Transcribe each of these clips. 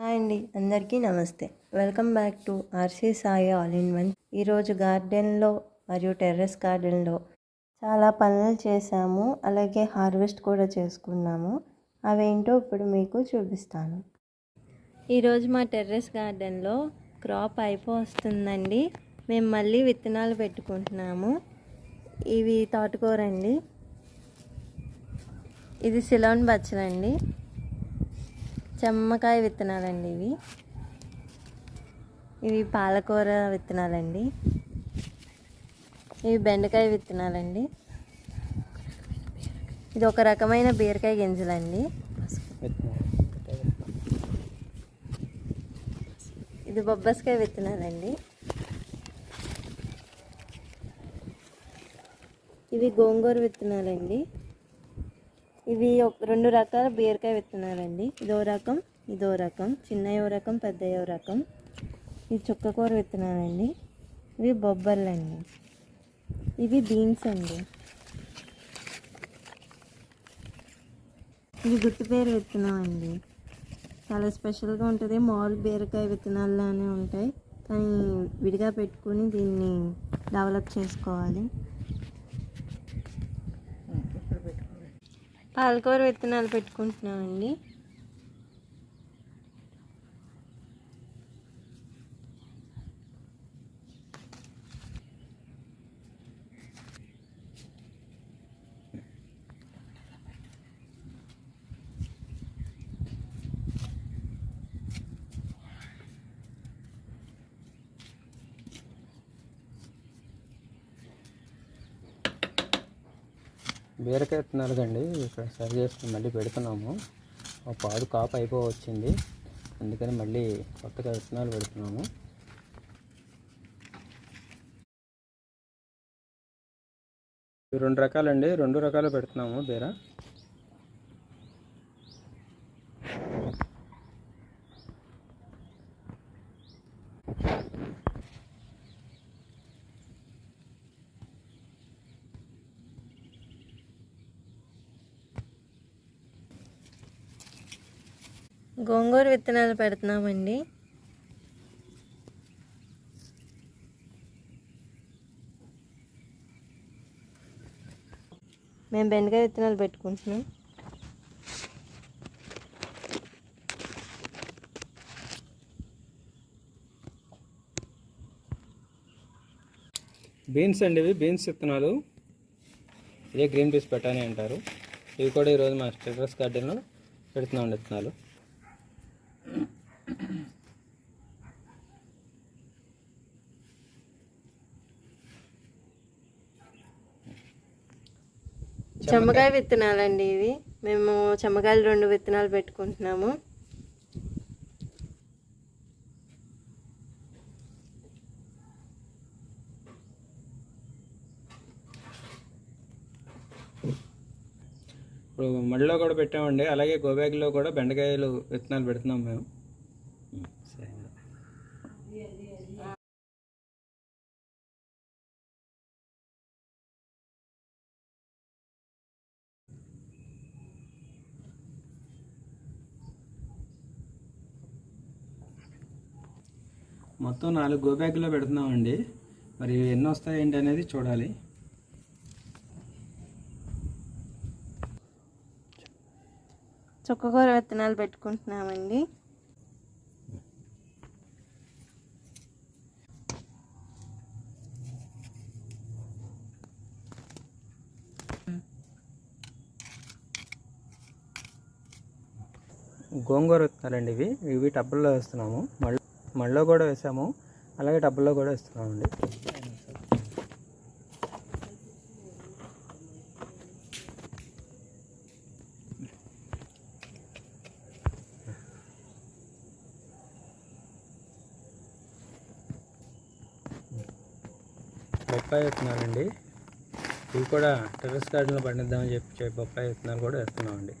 Hi అండి అందరికీ నమస్తే. Welcome back to RC Sai all in one. ఈరోజు గార్డెన్లో మరియు టెర్రస్ గార్డెన్లో చాలా పనులు చేశాము. అలాగే హార్వెస్ట్ కూడా చేసుకున్నాము. అవేంటో ఇప్పుడు మీకు చూపిస్తాను. ఈరోజు మా టెర్రస్ గార్డెన్లో క్రాప్ అయిపోస్తుందండి. మేము మళ్ళీ విత్తనాలు పెట్టుకుంటున్నాము. ఇవి తోటకూర అండి. ఇది సిలోన్ బచ్చలండి. చెమ్మకాయ విత్తనాలండి ఇవి. ఇవి పాలకూర విత్తనాలండి. ఇవి బెండకాయ విత్తనాలండి. ఇది ఒక రకమైన బీరకాయ గింజలండి. ఇది బొబ్బస్కాయ విత్తనాలండి. ఇవి గోంగూర విత్తనాలండి. ఇవి రెండు రకాల బీరకాయ విత్తనాలండి. ఇదో రకం ఇదో రకం చిన్నయో రకం పెద్దయో రకం. ఇది చుక్కకూర విత్తనాలండి. ఇవి బొబ్బర్లండి. ఇవి బీన్స్ అండి. ఇవి గుత్తిపేరు విత్తనం అండి చాలా స్పెషల్గా ఉంటుంది. మామూలు బీరకాయ విత్తనాల్లానే ఉంటాయి. కానీ విడిగా పెట్టుకుని దీన్ని డెవలప్ చేసుకోవాలి. పాలకూర విత్తనాలు పెట్టుకుంటున్నామండి. బీరకాయ విత్తనాలు కండి ఇక్కడ సరి చేసుకుని మళ్ళీ పెడుతున్నాము. ఒక పాడు కాపు అయిపో వచ్చింది అందుకని మళ్ళీ కొత్తగా విత్తనాలు పెడుతున్నాము. రెండు రకాలండి. రెండు రకాలు పెడుతున్నాము బీర. గోంగూర విత్తనాలు పెడుతున్నామండి. మేము బెండకాయ విత్తనాలు పెట్టుకుంటున్నాం. బీన్స్ అండి ఇవి బీన్స్ విత్తనాలు. ఇదే గ్రీన్ పీస్ పెట్టాని అంటారు. ఇవి కూడా ఈరోజు మా స్టేటస్ గార్డెన్లో పెడుతున్నాం విత్తనాలు. చెమ్మకాయ విత్తనాలండి ఇవి. మేము చెమ్మకాయలు రెండు విత్తనాలు పెట్టుకుంటున్నాము. ఇప్పుడు మడిలో కూడా పెట్టామండి. అలాగే గోబ్యాగ్లో కూడా బెండకాయలు విత్తనాలు పెడుతున్నాం మేము సరే మొత్తం నాలుగు గో బ్యాగ్లో పెడుతున్నామండి. మరి ఎన్ని వస్తాయి ఏంటి అనేది చూడాలి. చుక్కకూర విత్తనాలు పెట్టుకుంటున్నామండి. గోంగూర విత్తనాలండి ఇవి. ఇవి టబ్బుల్లో వేస్తున్నాము. మళ్ళీ మళ్ళీ కూడా వేసాము. అలాగే టబ్బుల్లో కూడా వేస్తున్నామండి. బొప్పాయి విత్తనాలండి ఇవి కూడా టెర్రస్ గార్డెన్లో పండిద్దామని చెప్పి చెప్పి బొప్పాయి విత్తనాలు కూడా వేస్తున్నామండి.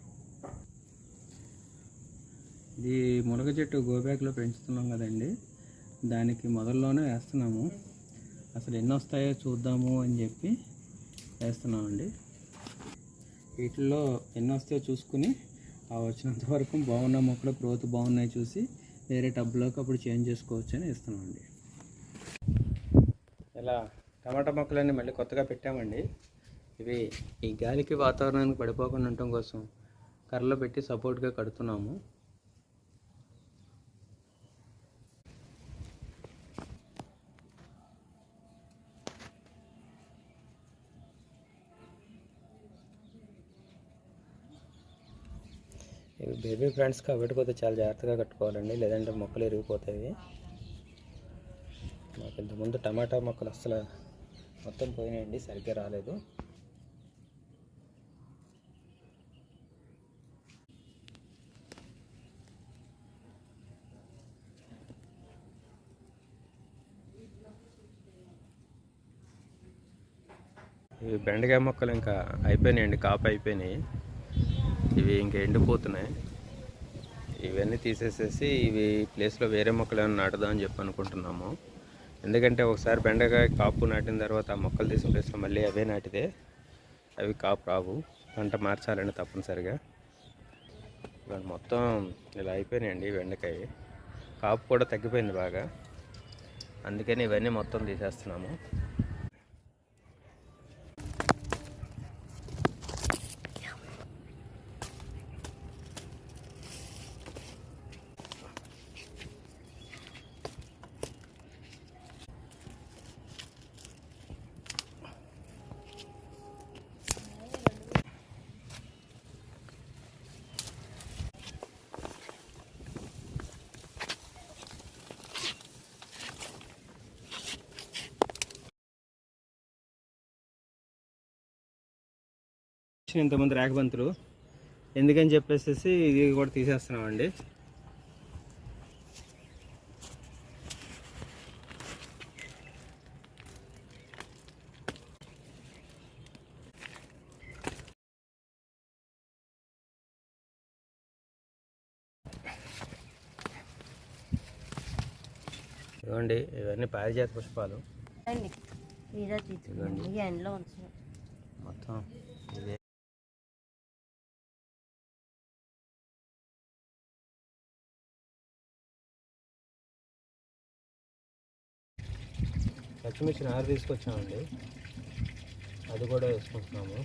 ఇది మునగ చెట్టు గోబ్యాక్లో పెంచుతున్నాం కదండి. దానికి మొదల్లోనే వేస్తున్నాము. అసలు ఎన్ని వస్తాయో చూద్దాము అని చెప్పి వేస్తున్నామండి. వీటిల్లో ఎన్ని వస్తాయో చూసుకుని ఆ వచ్చినంత వరకు బాగున్న మొక్కలు గ్రోత్ బాగున్నాయి చూసి వేరే టబ్లోకి అప్పుడు చేంజ్ చేసుకోవచ్చు అని ఇస్తున్నామండి ఇలా టమాటా మొక్కలన్నీ మళ్ళీ కొత్తగా పెట్టామండి. ఇవి ఈ గాలికి వాతావరణానికి పడిపోకుండా ఉండటం కోసం కర్రలో పెట్టి సపోర్ట్గా కడుతున్నాము. ఇవి బేబీ ఫ్రెండ్స్ కాబట్టి కొద్దిగా చాలా జాగ్రత్తగా కట్టుకోవాలండి. లేదంటే మొక్కలు ఇరిగిపోతాయి. మాకు ఇంతకుముందు టమాటా మొక్కలు అసలు మొత్తం పోయినాయండి సరిగ్గా రాలేదు. ఇవి బెండకాయ మొక్కలు ఇంకా అయిపోయినాయండి కాపు అయిపోయినాయి. ఇవి ఇంకా ఎండిపోతున్నాయి. ఇవన్నీ తీసేసేసి ఇవి ప్లేస్లో వేరే మొక్కలు ఏమైనా నాటుదాం అని చెప్పి అనుకుంటున్నాము. ఎందుకంటే ఒకసారి బెండకాయ కాపు నాటిన తర్వాత ఆ మొక్కలు తీసిన ప్లేస్లో మళ్ళీ అవే నాటితే అవి కాపు రావు. పంట మార్చాలండి తప్పనిసరిగా. ఇవాళ మొత్తం ఇలా అయిపోయినాయండి బెండకాయ. కాపు కూడా తగ్గిపోయింది బాగా. అందుకని ఇవన్నీ మొత్తం తీసేస్తున్నాము. ఇంతమంది రేఖబంతులు ఎందుకని చెప్పేసి ఇది కూడా తీసేస్తున్నామండి. ఇవ్వండి ఇవన్నీ పారిజాత పుష్పాలు. మొత్తం ఇవే. పచ్చిమిర్చి నారు తీసుకొచ్చామండి. అది కూడా వేసుకుంటున్నాము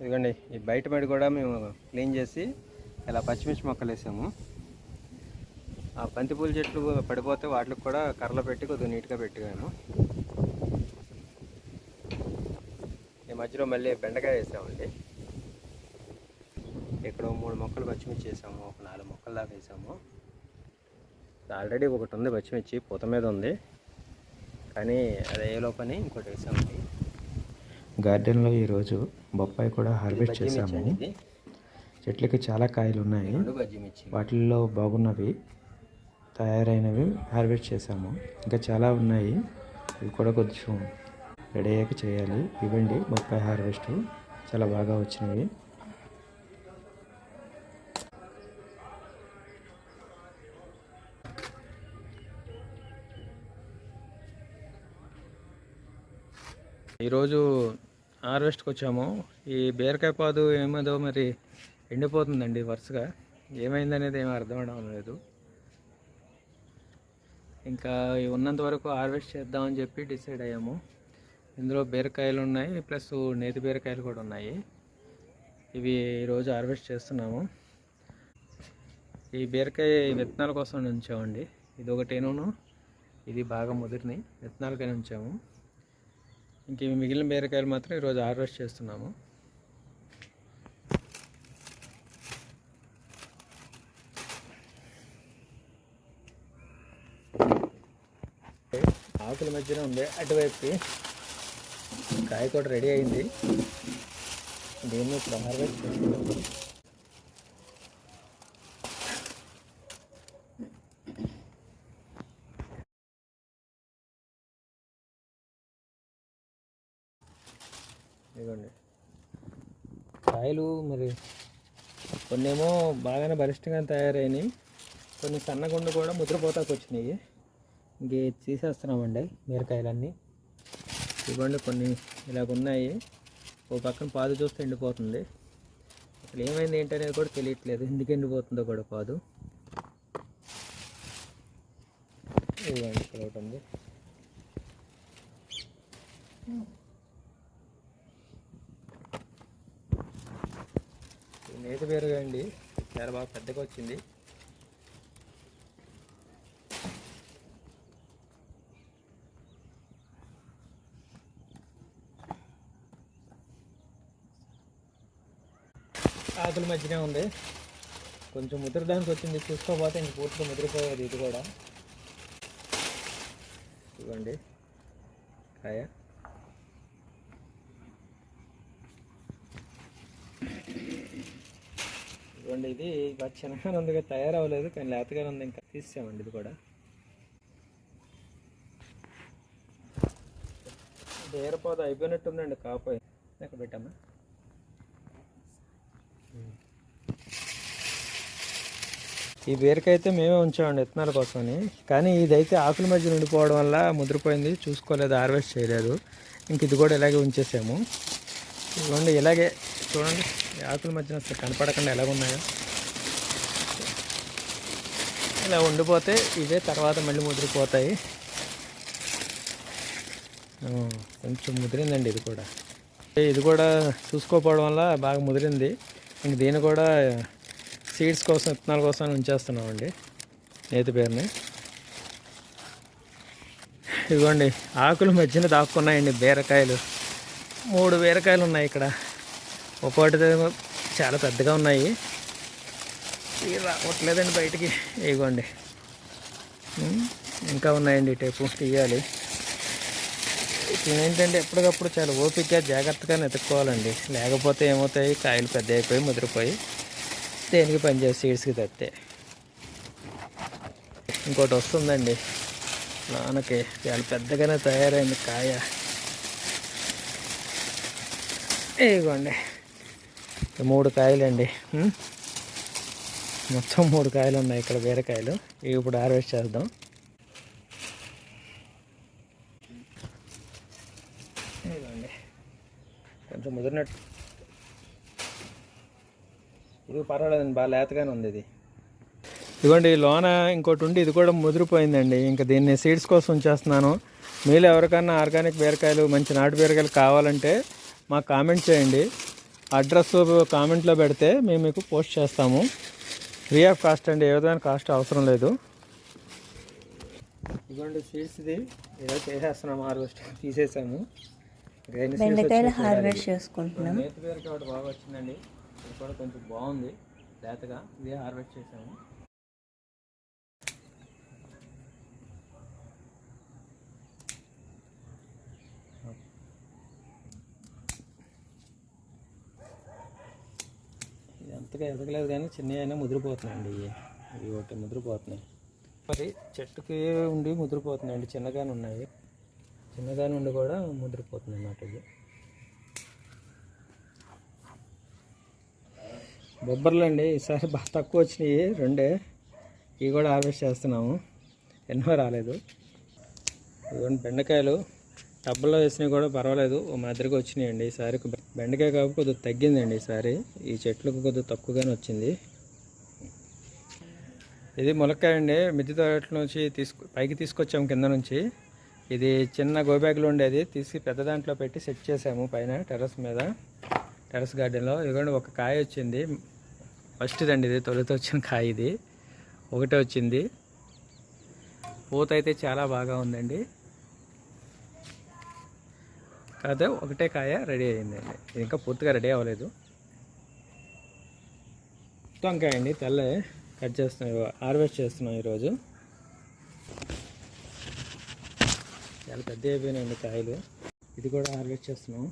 ఇదిగోండి ఈ బయట మడి కూడా మేము క్లీన్ చేసి ఇలా పచ్చిమిర్చి మొక్కలు వేసాము. ఆ బంతిపూల చెట్లు పడిపోతే వాటికి కూడా కర్రలు పెట్టి కొద్దిగా నీట్గా పెట్టాము ఈ మధ్యలో మళ్ళీ బెండకాయ వేసామండి. ఇక్కడ మూడు మొక్కలు పచ్చిమిర్చి వేసాము ఒక నాలుగు మొక్కలు దాకా వేసాము. ఆల్రెడీ ఒకటి ఉంది పచ్చిమిర్చి పూత మీద ఉంది. కానీ అది ఏ లోపని ఇంకోటి వేసామండి. గార్డెన్లో ఈరోజు బొప్పాయి కూడా హార్వెస్ట్ చేశాము చెట్లకి చాలా కాయలు ఉన్నాయి వాటిల్లో బాగున్నవి తయారైనవి హార్వెస్ట్ చేశాము ఇంకా చాలా ఉన్నాయి. ఇవి కూడా కొంచెం రెడీ అయ్యాక చేయాలి. ఇవ్వండి బొప్పాయి హార్వెస్ట్. చాలా బాగా వచ్చినవి. ఈరోజు హార్వెస్ట్కి వచ్చాము ఈ బీరకాయ పాదు ఏమేదో మరి ఎండిపోతుందండి వరుసగా. ఏమైందనేది ఏమీ అర్థం అవడం లేదు. ఇంకా ఉన్నంత వరకు హార్వెస్ట్ చేద్దామని చెప్పి డిసైడ్ అయ్యాము. ఇందులో బీరకాయలు ఉన్నాయి ప్లస్ నేతి బీరకాయలు కూడా ఉన్నాయి. ఇవి ఈరోజు హార్వెస్ట్ చేస్తున్నాము. ఈ బీరకాయ విత్తనాల కోసం ఉంచామండి ఇది ఒకటేనూను ఇది బాగా ముదిరినాయి. విత్తనాలకైనా ఉంచాము. ఇంక మిగిలిన బీరకాయలు మాత్రం ఈరోజు హార్వెస్ట్ చేస్తున్నాము. ఆకుల మధ్యన ఉంది అటువైపుకి కాయ కూడా రెడీ అయింది. దీన్ని ఇప్పుడు హార్వెస్ట్ చేస్తున్నాము ఇదిగోండి కాయలు మరి కొన్నేమో బాగానే బలిష్టంగా తయారైనాయి. కొన్ని సన్నగుండు కూడా ముద్రపోతాకు వచ్చినాయి. ఇంకే తీసేస్తున్నామండి బీరకాయలన్నీ. ఇవ్వండి కొన్ని ఇలాగ ఉన్నాయి. ఓ పక్కన పాదు చూస్తే ఎండిపోతుంది. అసలు ఏమైంది ఏంటనేది కూడా తెలియట్లేదు. ఎందుకు ఎండిపోతుందో కూడా పాదు. ఇవ్వండి ఇక్కడ ఒకటి ఉంది. నేత బీరగా అండి. చాలా బాగా పెద్దగా వచ్చింది. ఆకుల మధ్యనే ఉంది. కొంచెం ముద్రడానికి వచ్చింది. చూసుకోకపోతే ఇంక పూర్తిగా ముద్రపోయేది ఇది కూడా. ఇవ్వండి కాయ. ఇవ్వండి ఇది బాగా చిన్నగానే ఉంది తయారవ్వలేదు కానీ లేతగానే ఉంది ఇంకా. తీసామండి ఇది కూడా. బీరపోత అయిపోయినట్టుందండి కాపోయి ఎక్కడ పెట్టామా ఈ బీరకాయ అయితే మేమే ఉంచామండి విత్తనాల కోసమని. కానీ ఇదైతే ఆకుల మధ్య ఉండిపోవడం వల్ల ముద్రపోయింది చూసుకోలేదు హార్వెస్ట్ చేయలేదు. ఇంక ఇది కూడా ఇలాగే ఉంచేసాము. ఇదిగోండి ఇలాగే చూడండి ఆకుల మధ్యన అసలు కనపడకుండా ఎలా ఉన్నాయో. ఇలా ఉండిపోతే ఇవే తర్వాత మళ్ళీ ముదిరిపోతాయి. కొంచెం ముదిరిందండి ఇది కూడా. ఇది కూడా చూసుకోపోవడం వల్ల బాగా ముదిరింది. ఇంక దీన్ని కూడా సీడ్స్ కోసం విత్తనాల కోసం ఉంచేస్తున్నామండి నేతి పేరుని. ఇదిగోండి ఆకులు మధ్యన దాక్కున్నాయండి బీరకాయలు. మూడు బీరకాయలు ఉన్నాయి ఇక్కడ. ఒక్కోటి చాలా పెద్దగా ఉన్నాయి. ఇవి రావట్లేదండి బయటికి. ఇదిగోండి ఇంకా ఉన్నాయండి టైపు తీయాలి. ఏంటంటే ఎప్పటికప్పుడు చాలా ఓపికగా జాగ్రత్తగా వెతుక్కోవాలండి. లేకపోతే ఏమవుతాయి? కాయలు పెద్ద అయిపోయి ముదిరిపోయి దేనికి పనిచేసి సీడ్స్కి తత్తే. ఇంకోటి వస్తుందండి. నాన్నకి చాలా పెద్దగానే తయారైంది కాయ. ఇవ్వండి మూడు కాయలండి. మొత్తం మూడు కాయలు ఉన్నాయి ఇక్కడ బీరకాయలు. ఇవి ఇప్పుడు హార్వెస్ట్ చేద్దాం. ఇదిగోండి. కొంచెం ముదిరినట్టు. ఇది పర్వాలేదండి బాగా లేతగానే ఉంది ఇది. ఇదిగోండి లోన ఇంకోటి ఉండి ఇది కూడా ముదిరిపోయిందండి. ఇంకా దీన్ని సీడ్స్ కోసం ఉంచేస్తున్నాను. మీలో ఎవరికన్నా ఆర్గానిక్ బీరకాయలు మంచి నాటు బీరకాయలు కావాలంటే మాకు కామెంట్ చేయండి. అడ్రస్ కామెంట్లో పెడితే మేము మీకు పోస్ట్ చేస్తాము. ఫ్రీ ఆఫ్ కాస్ట్ అండి ఏ విధమైన కాస్ట్ అవసరం లేదు. ఇదిగోండి సీడ్స్ ఇది ఏదో చేసేస్తున్నాము హార్వెస్ట్ తీసేసాము. బెండకాయలు. హార్వెస్ట్ చేసుకుంటున్నాం. బాగా వచ్చిందండి. ఇది కూడా కొంచెం బాగుంది. లేతగా ఇదే హార్వెస్ట్ చేసాము. ఇది ఎదగలేదు కానీ చిన్న అయినా ముదిరిపోతున్నాయండి. ఇవి ఇవి ఒకటి ముదిరిపోతున్నాయి. మరి చెట్టుకి ఉండి ముదిరిపోతున్నాయండి చిన్నగానే ఉన్నాయి. చిన్నగానే ఉండి కూడా ముదిరిపోతున్నాయి అన్నమాట ఇది బొబ్బర్లు అండి ఈసారి బాగా తక్కువ వచ్చినాయి రెండే. ఇవి కూడా హార్వెస్ట్ చేస్తున్నాము. ఎన్నో రాలేదు. ఇదిగోండి బెండకాయలు టబ్బుల్లో వేసినవి కూడా పర్వాలేదు. ఓ మాదిరిగా వచ్చినాయండి ఈసారి బెండకాయ కాపు కొద్దిగా తగ్గిందండి ఈసారి. ఈ చెట్లకు కొద్దిగా తక్కువగానే వచ్చింది. ఇది ములక్కాయ అండి. మిద్దె తోటల నుంచి తీసుకు పైకి తీసుకొచ్చాము కింద నుంచి. ఇది చిన్న గోబ్యాగ్లో ఉండేది. తీసి పెద్ద దాంట్లో పెట్టి సెట్ చేసాము పైన టెర్రస్ మీద. టెర్రస్ గార్డెన్లో. ఇదిగోండి ఒక కాయ వచ్చింది. ఫస్ట్ అండి ఇది. తొలితో వచ్చిన కాయ ఇది. ఒకటే వచ్చింది. పూత అయితే చాలా బాగా ఉందండి. అదే ఒకటే కాయ రెడీ అయిందండి ఇంకా పూర్తిగా రెడీ అవ్వలేదు. వంకాయ అండి తెల్ల కట్ చేస్తున్నాం హార్వెస్ట్ చేస్తున్నాం ఈరోజు. చాలా పెద్ద అయిపోయినాయండి కాయలు. ఇది కూడా హార్వెస్ట్ చేస్తున్నాం.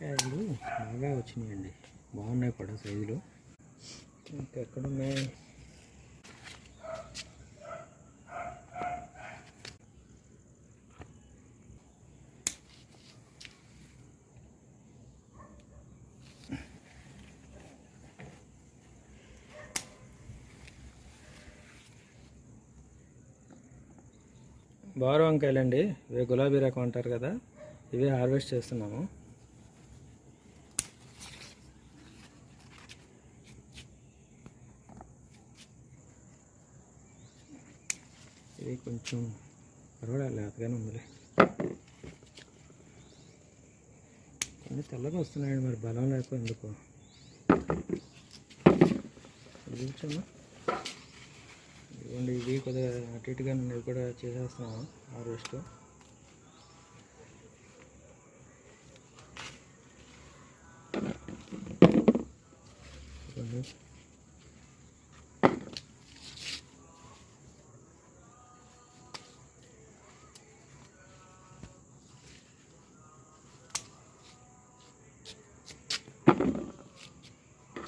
కాయలు బాగా వచ్చినాయండి. బాగున్నాయి కూడా సైజులు. ఇంకెక్కడ ఉన్నాయి? బారు వంకాయలండి. ఇవే గులాబీ రకం అంటారు కదా. ఇవే హార్వెస్ట్ చేస్తున్నాము. ఇది కొంచెం పర్వాలేదు లేతగానే ఉందిలే. కానీ తెల్లగా వస్తున్నాయండి మరి బలం లేక ఎందుకు? చూపించమ్మా ఇదిగోండి ఇవి కొద్దిగా అటు ఇటుగా నేను కూడా చేసేస్తున్నాము హార్వెస్ట్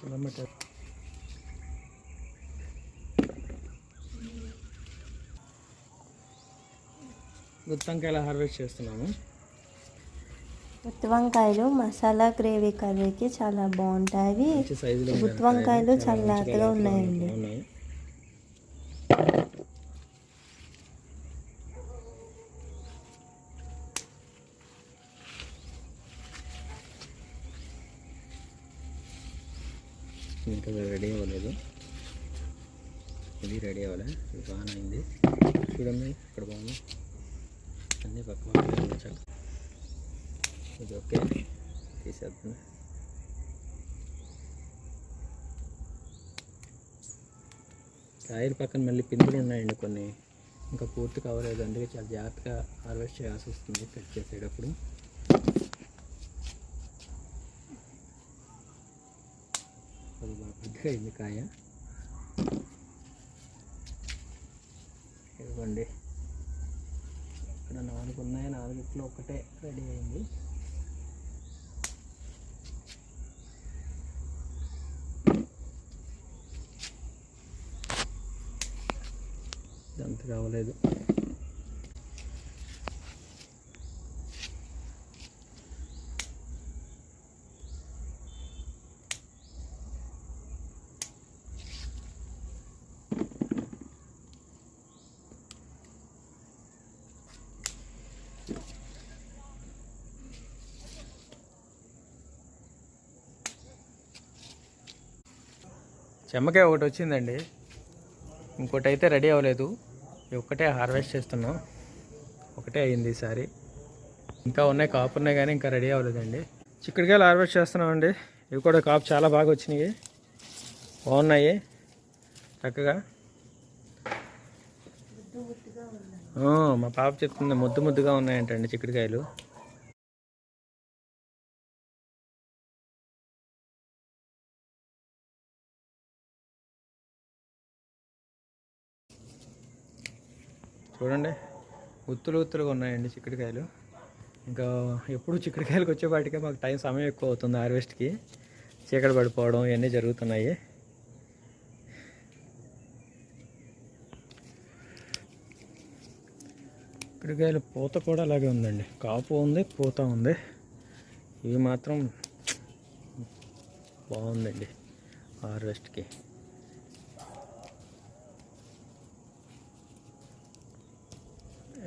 టమాటా గుత్తంకాయలు హార్వెస్ట్ చేస్తున్నాము. గుత్తి వంకాయలు మసాలా గ్రేవీ కర్రీకి చాలా బాగుంటాయి. మంచి సైజులో గుత్తి వంకాయలు చాలా లేతగా ఉన్నాయండి ఉన్నాయి ఇంకా రెడీ అవ్వలేదు ఇది రెడీ అవ్వలే ఇది బాగానే అయింది చూడండి ఇక్కడ బాగుంది అన్నీ పక్క పక్కనే ఉంచాక ఇది ఓకే. తీసేద్దాం. కాయల పక్కన మళ్ళీ పిందులు ఉన్నాయండి కొన్ని. ఇంకా పూర్తి కావలేదు. అందుకే చాలా జాగ్రత్తగా హార్వెస్ట్ చేయాల్సి వస్తుంది కట్ చేసేటప్పుడు. అది బాగా పెద్దగా అయింది కాయ. ఇవ్వండి ఇక్కడ నాలుగు ఉన్నాయి నాలుగిట్లో ఒకటే రెడీ అయింది. అంత కావలేదు. చెమ్మకాయ ఒకటి వచ్చిందండి. ఇంకోటి అయితే రెడీ అవ్వలేదు. ఒక్కటే హార్వెస్ట్ చేస్తున్నాం. ఒకటే అయింది ఈసారి ఇంకా ఉన్నాయి కాపు ఉన్నాయి కానీ ఇంకా రెడీ అవ్వలేదండి. చిక్కుడుకాయలు హార్వెస్ట్ చేస్తున్నామండి. ఇవి కూడా కాపు చాలా బాగా వచ్చినాయి. బాగున్నాయి. చక్కగా. మా పాప చెప్తుంది ముద్దు ముద్దుగా ఉన్నాయంటండి చిక్కుడుకాయలు. చూడండి. ఉత్తులు ఉత్తులుగా ఉన్నాయండి చిక్కుడుకాయలు. ఇంకా ఎప్పుడు చిక్కుడుకాయలకు వచ్చేపాటికే మాకు టైం సమయం ఎక్కువ అవుతుంది హార్వెస్ట్కి. చీకటి పడిపోవడం ఇవన్నీ జరుగుతున్నాయి. చిక్కుడుకాయలు పూత కూడా అలాగే ఉందండి. కాపు ఉంది పూత ఉంది. ఇవి మాత్రం బాగుందండి హార్వెస్ట్కి.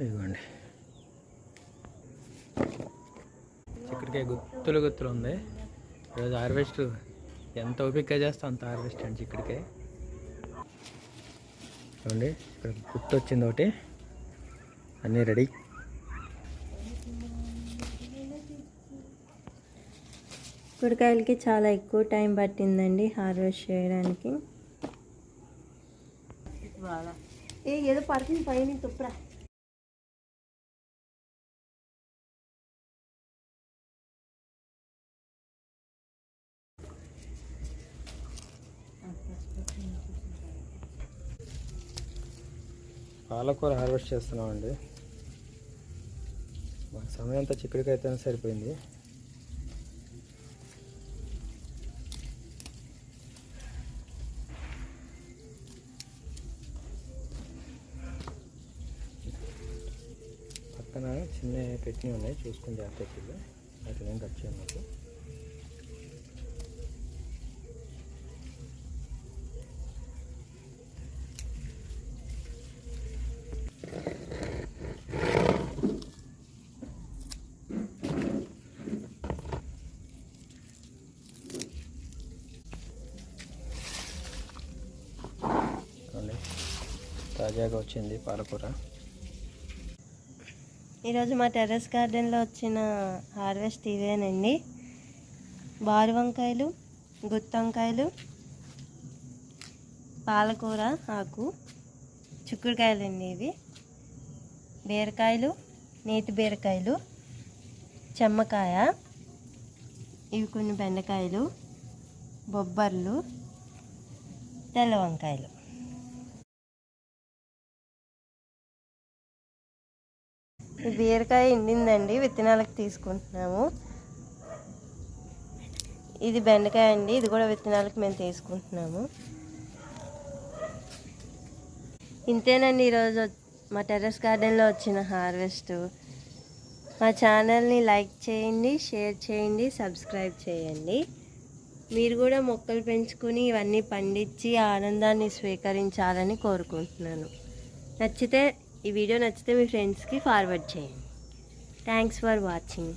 ఇదిగోండి. చిక్కడికాయ గుత్తులు గుత్తులు ఉంది. ఈరోజు హార్వెస్ట్ ఎంత ఓపిక చేస్తే అంత హార్వెస్ట్ అండి చిక్కడికాయ చూడండి ఇక్కడ గుర్తు వచ్చింది ఒకటి. అన్నీ రెడీ. చిక్కుడుకాయలకి చాలా ఎక్కువ టైం పట్టిందండి హార్వెస్ట్ చేయడానికి. ఏ ఏదో పడుతుంది పైన తుప్పరా. పాలకూర హార్వెస్ట్ చేస్తున్నామండి. సమయం అంతా చిక్కుడికైతేనే సరిపోయింది. పక్కన చిన్న పెట్టినీ ఉన్నాయి చూసుకుని జాగ్రత్తగా వాటిని కట్ చేయను. తాజాగా వచ్చింది పాలకూర. ఈరోజు మా టెర్రస్ గార్డెన్లో వచ్చిన హార్వెస్ట్ ఇవేనండి బారు వంకాయలు గుత్తి వంకాయలు పాలకూర ఆకు చిక్కుడుకాయలండి ఇవి. బీరకాయలు నేతి బీరకాయలు చెమ్మకాయ ఇవి కొన్ని బెండకాయలు బొబ్బర్లు తెల్ల వంకాయలు. బీరకాయ ఎండిందండి విత్తనాలకు తీసుకుంటున్నాము. ఇది బెండకాయ అండి ఇది కూడా విత్తనాలకు మేము తీసుకుంటున్నాము. ఇంతేనండి ఈరోజు మా టెర్రస్ గార్డెన్లో వచ్చిన హార్వెస్ట్. మా ఛానల్ని లైక్ చేయండి షేర్ చేయండి సబ్స్క్రైబ్ చేయండి. మీరు కూడా మొక్కలు పెంచుకుని ఇవన్నీ పండించి ఆనందాన్ని స్వీకరించాలని కోరుకుంటున్నాను. నచ్చితే ఈ వీడియో నచ్చితే మీ ఫ్రెండ్స్కి ఫార్వర్డ్ చేయండి థ్యాంక్స్ ఫర్ వాచింగ్